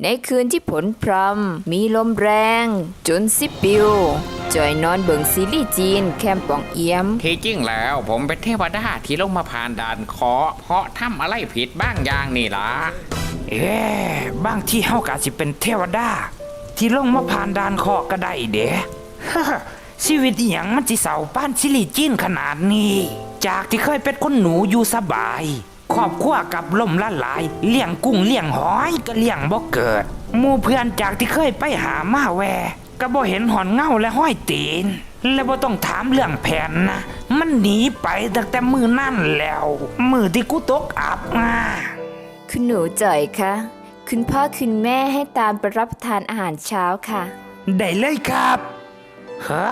ในคืนที่ผลพรำมีลมแรง จนสิปิวจอยนอนเบิงซีรีส์จีนแคมป์ปองเอียม ที่จริงแล้วผมเป็นเทวดาที่ลงมาผ่านด่านเคราะห์เพราะทำอะไรผิดบ้างอย่างนี่ล่ะ เอ๊ะบางที่เฮากะสิเป็นเทวดา ที่ลงมาผ่านด่านเคราะห์ก็ได้เด้ ชีวิตอหยังมันสิเศร้าป้านซิลิจินขนาดนี้ จากที่เคยเป็นคนหนูอยู่สบาย ครอบครัวกับล่มละลาย เลี้ยงกุ้งเลี้ยงหอยก็เลี้ยงบ่เกิดหมู่เพื่อนจากที่เคยไปหามาแวก็บ่เห็นหอนเงาและห้อยตีน และบ่ต้องถามเรื่องแผนนะ มันหนีไปตั้งแต่มือนั่นแล้ว มือที่กูตกอับมาคุณหนูจ่อยคะคุณพ่อคุณแม่ให้ตามไปรับประทานอาหารเช้าค่ะ ได้เลยครับ เฮ้อ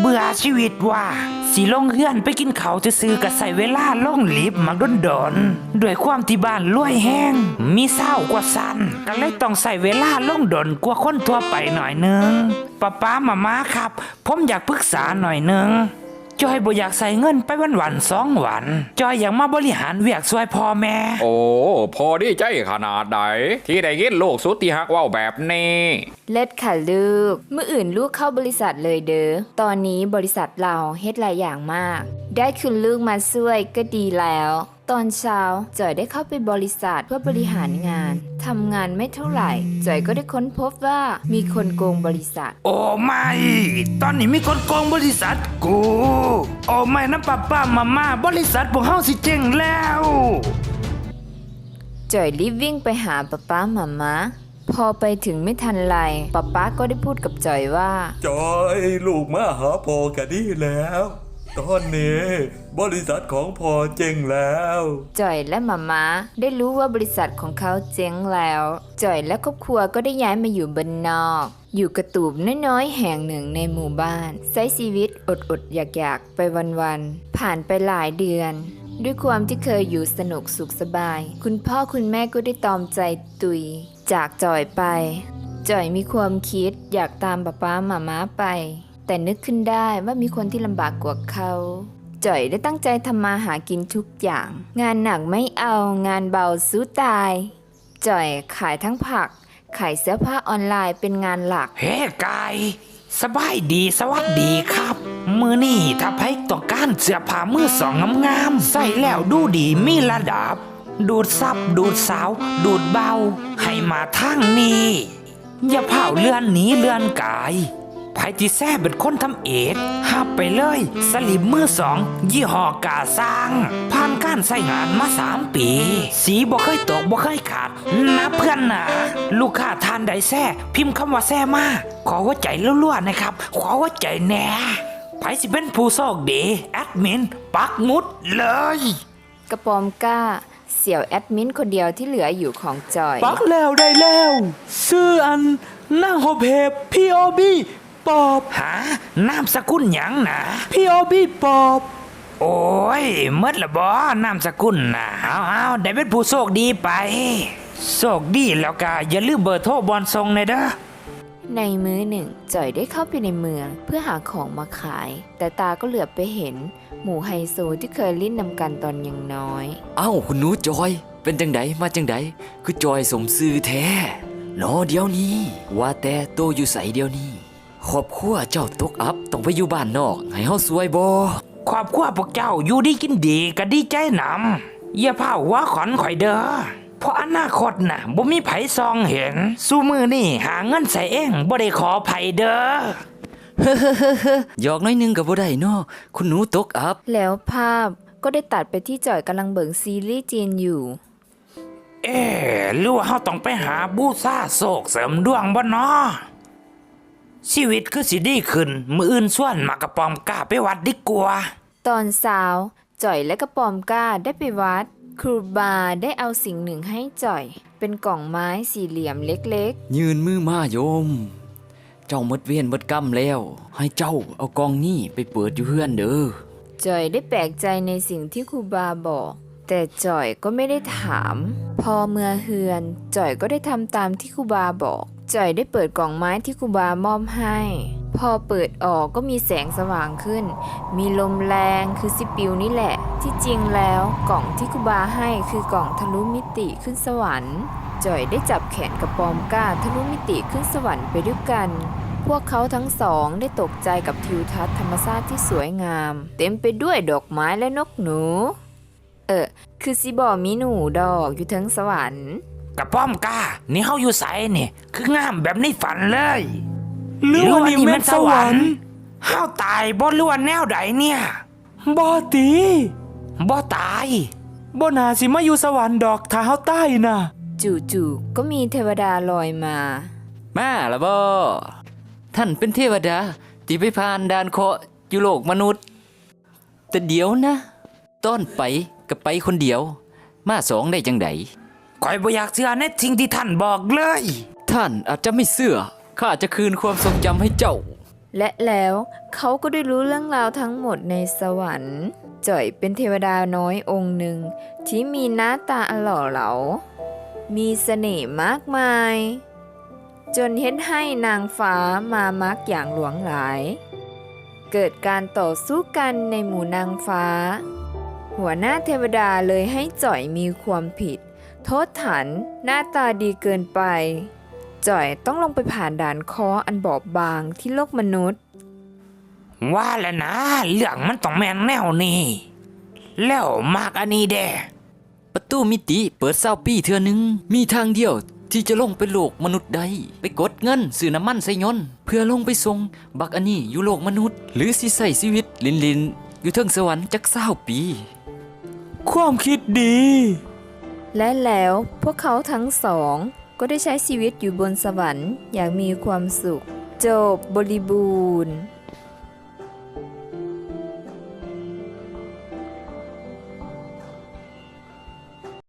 เบื่อชีวิตว่ะสิลงเฮือนไปกินเขาวจะซื้อๆก็ใส่เวลาล่องลิฟต์มาดนดนๆด้วยความที่บ้านรวยแห้ง มีเศร้ากว่าสันก็เลยต้องใส่เวลาล่องดนกว่าคนทั่วไปหน่อยนึงป้าป้ามามาครับ ผมอยากปรึกษาหน่อยนึง จอยบ่อยากใส่เงินไปวันวันๆสองวัน จอยอยากมาบริหารเวียกช่วยพ่อแม่ โอ้พอดีใจขนาดไหนที่ได้ยินลูกสุดที่ฮักเว่าแบบนี้ เล็ดค่ะลูก เมื่ออื่นลูกเข้าบริษัทเลยเด้อ ตอนนี้บริษัทเราเฮ็ดหลายอย่างมาก ได้คุณลูกมาช่วยก็ดีแล้ว ตอนเช้าจอยได้เข้าไปบริษัทเพื่อบริหารงานทำงานไม่เท่าไหร่จอยก็ได้ค้นพบว่ามีคนโกงบริษัท โอ้ไม่ ตอนนี้มีคนโกงบริษัทกู โอ้ไม่นะป้าป้ามามาบริษัทพวกเฮาสิเจ๊งแล้วจอยรีบวิ่งไปหาป๊าป๊าหมามาพอไปถึงไม่ทันไรป๊าป๊าก็ได้พูดกับจอยว่า จอยลูกมาหาพ่อกันดีแล้ว ตอนนี้ บริษัทของพ่อเจ๊งแล้วจอยและหมามาได้รู้ว่าบริษัทของเขาเจ๊งแล้วจอยและครอบครัวก็ได้ย้ายมาอยู่บนนอก อยู่กระตูบน้อยๆแห่งหนึ่งในหมู่บ้านใช้ชีวิตอดๆอยากๆ ไปวันๆผ่านไปหลายเดือน ด้วยความที่เคยอยู่สนุกสุขสบาย คุณพ่อคุณแม่ก็ได้ตอมใจตุย จากจอยไปจอยมีความคิดอยากตามป๊าป๊าหมาม้าไป แต่นึกขึ้นได้ว่ามีคนที่ลำบากกว่าเขาจ่อยได้ตั้งใจทำมาหากินทุกอย่าง งานหนักไม่เอางานเบาสู้ตาย จ่อยขายทั้งผัก ขายเสื้อผ้าออนไลน์เป็นงานหลัก เฮ้ไกายสบายดีสวัสดีครับ มือนี่ถ้าไผต้องการเสื้อผ้ามือสองงามๆใส่แล้วดูดีมีระดับ ดูดซับดูดสาว ดูดเบา ให้มาทางนี้ อย่าเผาเลื่อนหนีเลื่อนกาย ไผที่แซ่เป็นคนทำเอกหับไปเลย สลิมมือสอง ยี่ห้อกาสร้าง ผ่านการใส่งานมาสามปี สีบ่เคยตกบ่เคยขาดนะเพื่อนนะลูกค้าทานใดแซ่ พิมพ์คำว่าแซ่มาขอหัวใจล้วนๆนะครับ ขอหัวใจแหน่ไผสิเป็นผู้โชคดีแอดมิน ปักหมุดเลย กระปอมกล้า เสี่ยวแอดมินคนเดียวที่เหลืออยู่ของจอย ปักแล้วได้แล้วชื่ออันนั่งโฮเพบพีโอบี ปอบหานามสกุลหยังนะพีโอบีปอบ โอ้ยเมื่อละบ่นามสกุลนะเอาเอาได้เป็นผู้โชคดีไป โชคดีแล้วก็อย่าลืมเบอร์โทรบอลทรงเลยเด้อในมื้อหนึ่งจอยได้เข้าไปในเมืองเพื่อหาของมาขาย แต่ตาก็เหลือบไปเห็น หมูไฮโซที่เคยลิ้นนำกันตอนยังน้อย เอ้าคุณหนูจอย เป็นจังไดมาจังไดคือจอยสมซื่อแท้หนอเดี๋ยวนี้ ว่าแต่โตอยู่ใสเดี๋ยวนี้ ครอบครัวเจ้าตกอับต้องไปอยู่บ้านนอกให้เฮาสวยบ่ขอบครัวพวกเจ้าอยู่ดีกินดีก็ดีใจนำอย่าเผาหัว่าขอนข่อยเด้อเพราะอนาคตน่ะบ่มีไผซองเห็นสู้มือนี่หาเงินใส่เองบ่ได้ขอไผเด้อหยอกน้อยหนึงก็บ่ได้เนาะคุณหนูตกอับ แล้วภาพก็ได้ตัดไปที่จอยกำลังเบิ่งซีรีส์จีนอยู่ เอ๊ะหรือว่าเฮาต้องไปหาบูซาโศกเสริมดวงบ่เนาะ ชีวิตคือสิดีขึ้น มืออื่นส่วนมากระปอมกล้าไปวัดดีกว่า ตอนเช้าจ่อยและกระปอมก้าได้ไปวัด ครูบาได้เอาสิ่งหนึ่งให้จ่อย เป็นกล่องไม้สี่เหลี่ยมเล็กยืนมือมาโยม เจ้าหมดเวียนหมดกรรมแล้ว ให้เจ้าเอากองนี้ไปเปิดอยู่เฮือนเด้อ ๆ จ่อยได้แปลกใจในสิ่งที่ครูบาบอก แต่จ่อยก็ไม่ได้ถาม พอเมื่อเฮือน จ่อยก็ได้ทำตามที่ครูบาบอก จ่อยได้เปิดกล่องไม้ที่ครูบามอบให้ พอเปิดออกก็มีแสงสว่างขึ้น มีลมแรงคือซิปิวนี่แหละ ที่จริงแล้วกล่องที่ครูบาให้คือกล่องทะลุมิติขึ้นสวรรค์ จ่อยได้จับแขนกับปอมก้าทะลุมิติขึ้นสวรรค์ไปด้วยกัน พวกเขาทั้งสองได้ตกใจกับทิวทัศน์ธรรมชาติที่สวยงาม เต็มไปด้วยดอกไม้และนกหนู เออคือสิบอมีหนูดอกอยู่ทั้งสวรรค์ กระป้อมกานี่เฮาอยู่ไสนี่ คืองามแบบในฝันเลยหรือว่านี่แม่นสวรรค์เฮาตายบ่รู้ว่าแนวใดเนี่ยบอตีบ่ตายบ่น่าสิมาอยู่สวรรค์ดอกถ้าเฮาใต้น่ะ จู่ๆก็มีเทวดาลอยมา มาละบ่ท่านเป็นเทวดาที่ไปผ่านด่านเคราะห์อยู่โลกมนุษย์ แต่เดี๋ยวนะ ต้อนไปกับไปคนเดียว มาสองได้จังได คอยบ่อยากเชื่อในสิ่งที่ท่านบอกเลย ท่านอาจจะไม่เสื่อข้าจะคืนความทรงจำให้เจ้า และแล้วเขาก็ได้รู้เรื่องราวทั้งหมดในสวรรค์ จ่อยเป็นเทวดาน้อยองค์หนึ่ง ที่มีหน้าตาอหล่อเหลา มีเสน่ห์มากมาย จนเฮ็ดให้นางฟ้ามามักอย่างหลวงหลาย เกิดการต่อสู้กันในหมู่นางฟ้า หัวหน้าเทวดาเลยให้จ่อยมีความผิด โทษฐานหน้าตาดีเกินไป จ่อยต้องลงไปผ่านด่านคออันบอบบางที่โลกมนุษย์ ว่าแล้วนะเรื่องมันต้องแม่นแนวนี้แล้วมากอันนี้แดประตูมิติเปิดเศร้าปีเทือหนึง มีทางเดียวที่จะลงไปโลกมนุษย์ได้ไปกดเงินซื้อน้ำมันใส่ยนต์เพื่อลงไปส่งบักอันนี้อยู่โลกมนุษย์ หรือสิใส่ชีวิตลินลินๆอยู่เทิงสวรรค์จักเศร้าปี ความคิดดี และแล้วพวกเขาทั้งสอง ก็ได้ใช้ชีวิตอยู่บนสวรรค์อย่างมีความสุข จบบริบูรณ์